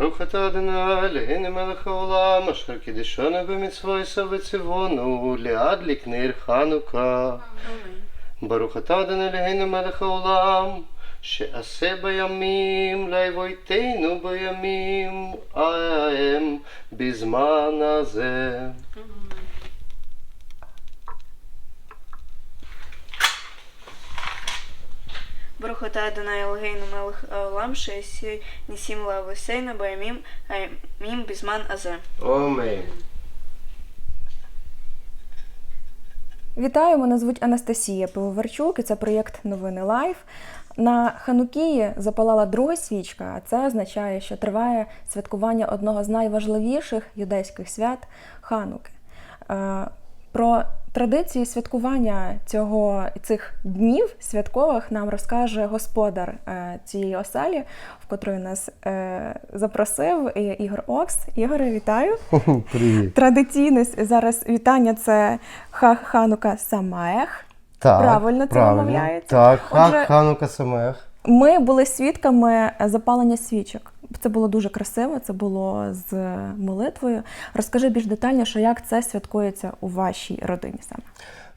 ברוך אתה אדוני אלוהינו מלך העולם אשר קידשנו במצוות וציוונו להדליק נר חנוכה. ברוך אתה אדוני אלוהינו מלך העולם שעשה בימים להבויתנו בימים ההם בזמן הזה. Брухота Адонай Элгейну Мелых Олам, е, Шеси Нисим Лавусейна, Баймим, Аймим Бизман Азе. Омейн. Вітаю, мене звуть Анастасія Пивоварчук і це проєкт Новини Лайф. На Ханукії запалала друга свічка, а це означає, що триває святкування одного з найважливіших юдейських свят хануки. Е, про традиції святкування цього цих днів святкових нам розкаже господар е, цієї оселі, в котрої нас е, запросив Ігор Окс. Ігоре, вітаю! Привіт. Традиційне зараз вітання це Ха Ханука Самаех. Так, Правильно це вимовляється? Так, Отже- Ханука Самех. Ми були свідками запалення свічок. Це було дуже красиво, це було з молитвою. Розкажи більш детальніше, як це святкується у вашій родині саме.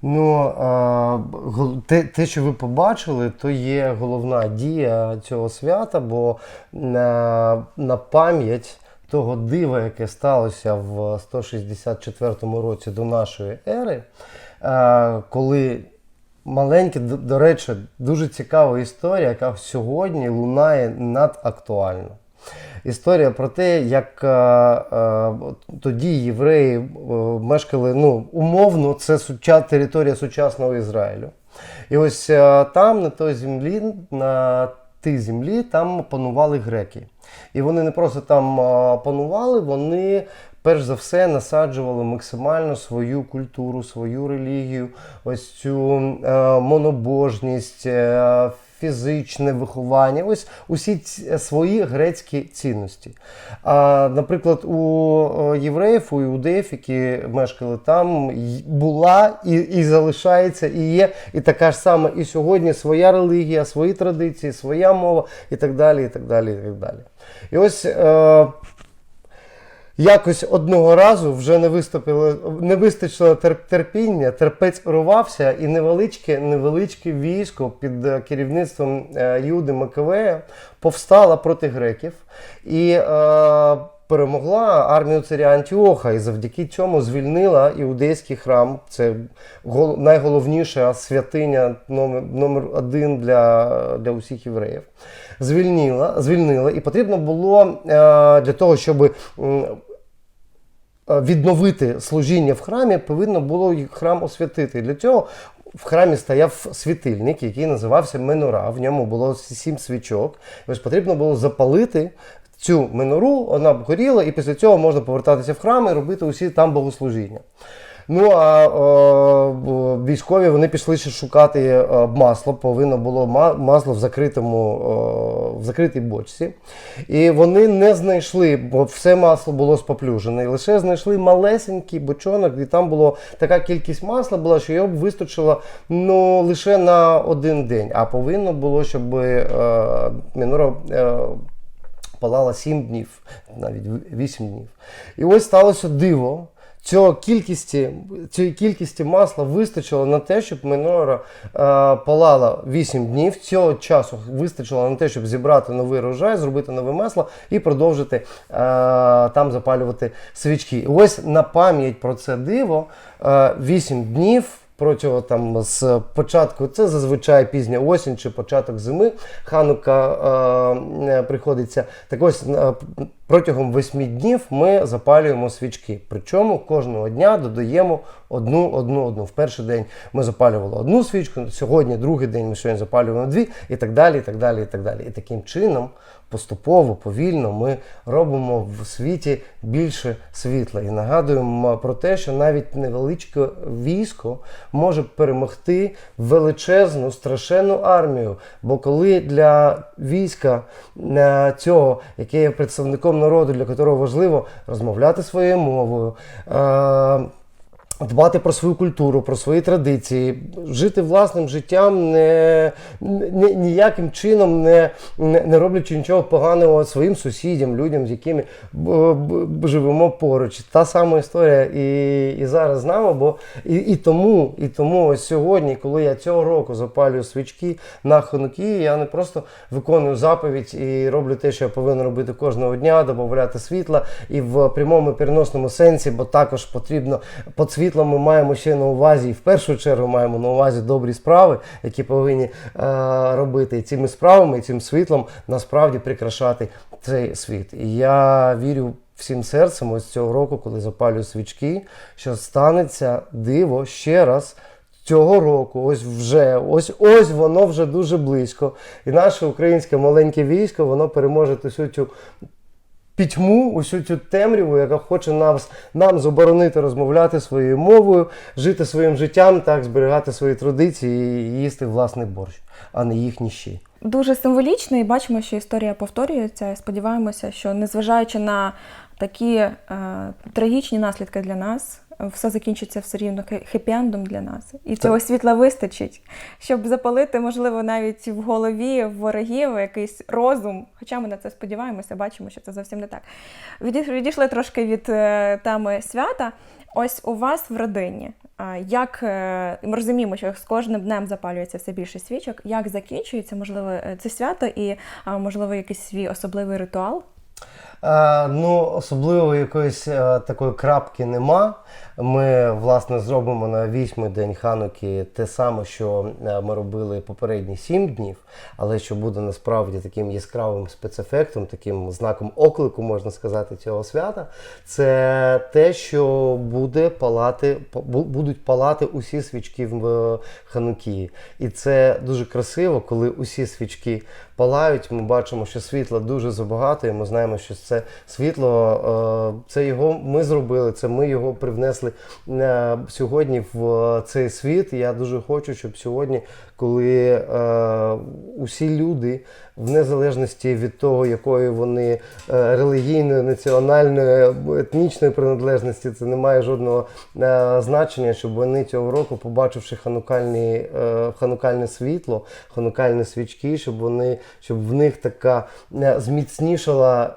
Ну, те, те, що ви побачили, то є головна дія цього свята, бо на, на пам'ять того дива, яке сталося в 164 році до нашої ери, коли маленьке, до, речі, дуже цікава історія, яка сьогодні лунає надактуально. Історія про те, як е, е, тоді євреї е, мешкали ну, умовно, це суча, територія сучасного Ізраїлю. І ось там, на той землі, на тій землі, там панували греки. І вони не просто там панували, вони перш за все насаджували максимально свою культуру, свою релігію, ось цю е, монобожність. е, Фізичне виховання, ось усі ці- свої грецькі цінності. А, наприклад, у е, євреїв, у іудеїв, які мешкали там, була і, і залишається, і є, і така ж сама і сьогодні своя релігія, свої традиції, своя мова і так далі. І так далі, і так далі. І ось е, Якось одного разу вже не виступило, не вистачило тер- терпіння, терпець урвався, і невеличке, невеличке військо під е, керівництвом е, Юди Маковея повстало проти греків і е, перемогла армію царя Антіоха, і завдяки цьому звільнила іудейський храм. Це гол- найголовніша святиня номер, номер один для, для усіх євреїв. Звільнила, звільнила, і потрібно було е, для того, щоб відновити служіння в храмі, повинно було храм освятити. Для цього в храмі стояв світильник, який називався Менора. В ньому було сім свічок. Ось потрібно було запалити цю минору вона б горіла, і після цього можна повертатися в храм і робити усі там богослужіння. Ну а е, військові вони пішли ще шукати е, масло. Повинно було масло в закритому е, в закритій бочці. І вони не знайшли, бо все масло було споплюжене. І лише знайшли малесенький бочонок, і там було така кількість масла була, що його б вистачило ну, лише на один день. А повинно було, щоб е, мінора. Е, палала 7 днів, навіть 8 днів. І ось сталося диво. Цього кількості, цієї кількості масла вистачило на те, щоб минора е, палала 8 днів. Цього часу вистачило на те, щоб зібрати новий рожай, зробити нове масло і продовжити е, там запалювати свічки. Ось на пам'ять про це диво е, 8 днів протягом там з початку, це зазвичай пізня осінь чи початок зими. Ханука е, е, приходиться. Так ось е, протягом восьми днів ми запалюємо свічки. Причому кожного дня додаємо одну, одну, одну. В перший день ми запалювали одну свічку, сьогодні, другий день ми сьогодні запалюємо дві, і так далі, і так далі, і так далі. І таким чином. Поступово, повільно ми робимо в світі більше світла і нагадуємо про те, що навіть невеличке військо може перемогти величезну страшенну армію. Бо коли для війська е, цього, яке є представником народу, для якого важливо розмовляти своєю мовою. Дбати про свою культуру, про свої традиції, жити власним життям, не, не, ніяким чином не, не, роблячи нічого поганого своїм сусідям, людям, з якими живемо поруч. Та сама історія і, і зараз з нами, бо і, і тому, і тому ось сьогодні, коли я цього року запалюю свічки на Ханукі, я не просто виконую заповідь і роблю те, що я повинен робити кожного дня, додати світла і в прямому переносному сенсі, бо також потрібно під світлом ми маємо ще на увазі, і в першу чергу маємо на увазі добрі справи, які повинні е, робити цими справами, і цим світлом насправді прикрашати цей світ. І я вірю всім серцем ось цього року, коли запалюю свічки, що станеться диво ще раз. Цього року, ось вже, ось ось воно вже дуже близько. І наше українське маленьке військо, воно переможе цю пітьму, усю цю темряву, яка хоче нас, нам заборонити розмовляти своєю мовою, жити своїм життям, так, зберігати свої традиції і їсти власний борщ, а не їхні щі. Дуже символічно, і бачимо, що історія повторюється. Сподіваємося, що незважаючи на такі е, трагічні наслідки для нас, все закінчиться все рівно хе- хеппі-ендом для нас. І цього світла вистачить, щоб запалити, можливо, навіть в голові ворогів якийсь розум. Хоча ми на це сподіваємося, бачимо, що це зовсім не так. Відійшли трошки від е, теми свята. Ось у вас в родині. Як е, ми розуміємо, що з кожним днем запалюється все більше свічок. Як закінчується, можливо, е, це свято і можливо якийсь свій особливий ритуал? Е, ну, особливо якоїсь е, такої крапки нема. Ми, власне, зробимо на вісьмий день Хануки те саме, що е, ми робили попередні сім днів, але що буде насправді таким яскравим спецефектом, таким знаком оклику, можна сказати, цього свята, це те, що буде палати, будуть палати усі свічки в Ханукії. І це дуже красиво, коли усі свічки палають. Ми бачимо, що світла дуже забагато, і ми знаємо, що це світло, е, це його ми зробили, це ми його привнесли е, сьогодні в цей світ. Я дуже хочу, щоб сьогодні, коли е, усі люди, в незалежності від того, якої вони е, релігійної, національної, етнічної приналежності, це не має жодного е, значення, щоб вони цього року, побачивши ханукальні, е, ханукальне світло, ханукальні свічки, щоб вони, щоб в них така зміцнішала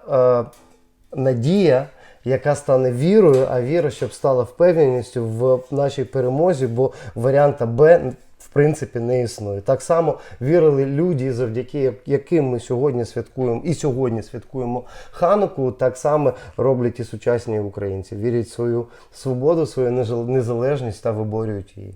надія. Яка стане вірою, а віра, щоб стала впевненістю в нашій перемозі, бо варіанта Б принципі не існує. Так само вірили люди, завдяки яким ми сьогодні святкуємо і сьогодні святкуємо Хануку, так само роблять і сучасні українці. Вірять в свою свободу, свою незалежність та виборюють її.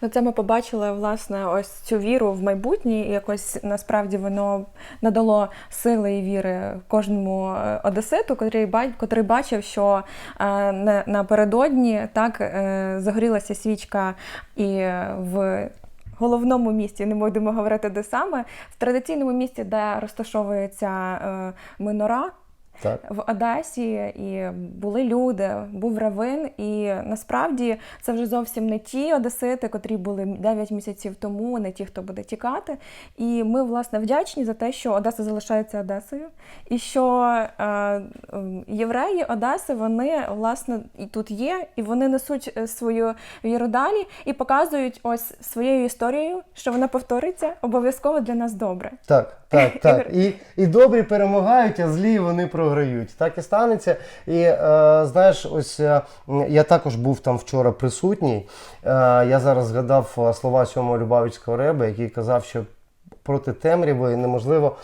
Ну, це ми побачили власне ось цю віру в майбутнє. І якось насправді воно надало сили і віри кожному е, одеситу, котрий котрий бачив, що е, напередодні так е, загорілася свічка і в. Головному місті не будемо говорити де саме в традиційному місті, де розташовується е, минора, Так. в Одесі, і були люди, був равин. І насправді це вже зовсім не ті одесити, котрі були 9 місяців тому, не ті, хто буде тікати. І ми, власне, вдячні за те, що Одеса залишається Одесою, і що е, е, євреї Одеси, вони власне і тут є, і вони несуть е, свою віру далі і показують ось своєю історією, що вона повториться обов'язково для нас добре. Так, так, так. І, і добрі перемагають, а злі вони програють. Так і станеться. І е, знаєш, ось е, я також був там вчора присутній. Е, я зараз згадав е, слова сьомого Любавицького реби, який казав, що. Проти темряви неможливо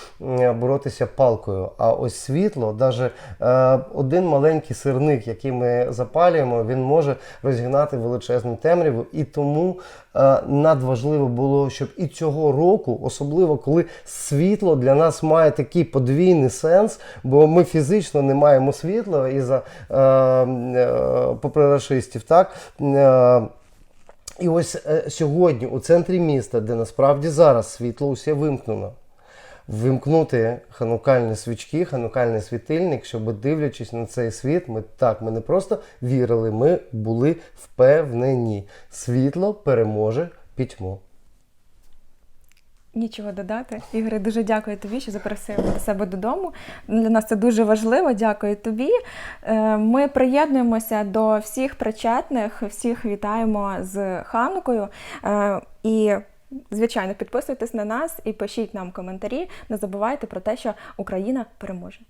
боротися палкою. А ось світло, навіть е, один маленький сирник, який ми запалюємо, він може розігнати величезну темряву. І тому е, надважливо було, щоб і цього року, особливо коли світло для нас має такий подвійний сенс, бо ми фізично не маємо світла із за е, е, попри рашистів, так. І ось е, сьогодні у центрі міста, де насправді зараз світло усе вимкнено, вимкнути ханукальні свічки, ханукальний світильник, щоб дивлячись на цей світ, ми так, ми не просто вірили, ми були впевнені. Світло переможе пітьму. Нічого додати. Ігоре, дуже дякую тобі, що запросив до себе додому. Для нас це дуже важливо. Дякую тобі. Е, Ми приєднуємося до всіх причетних, всіх вітаємо з Ханукою. Е, І, звичайно, підписуйтесь на нас і пишіть нам коментарі. Не забувайте про те, що Україна переможе.